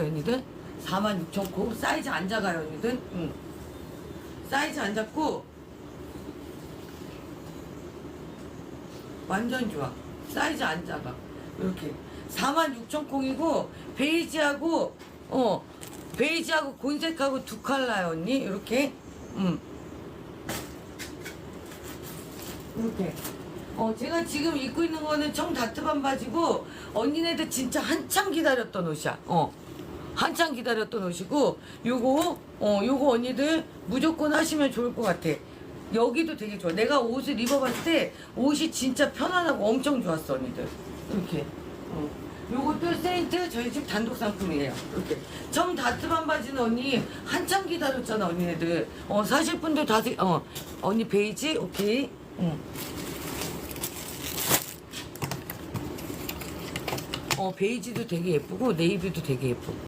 있어요 언니들? 46,000코. 사이즈 안 작아요 언니들? 응. 사이즈 안 작고 완전 좋아. 사이즈 안 작아. 이렇게. 46,000콩이고 베이지하고 어 베이지하고 곤색하고 두 칼라요 언니. 이렇게. 음 이렇게. 어 제가 지금 입고 있는 거는 청 다트 반 바지고 언니네들 진짜 한참 기다렸던 옷이야. 어 한참 기다렸던 옷이고 요거 어 요거 언니들 무조건 하시면 좋을 것 같아. 여기도 되게 좋아. 내가 옷을 입어봤을 때 옷이 진짜 편안하고 엄청 좋았어 언니들. 이렇게. 어. 요것도 세인트 저희 집 단독 상품이에요. 이렇게. 청 다트 반 바지는 언니 한참 기다렸잖아 언니네들. 어 사실 분들 다어 언니 베이지? 오케이. 응. 어 베이지도 되게 예쁘고 네이비도 되게 예쁘고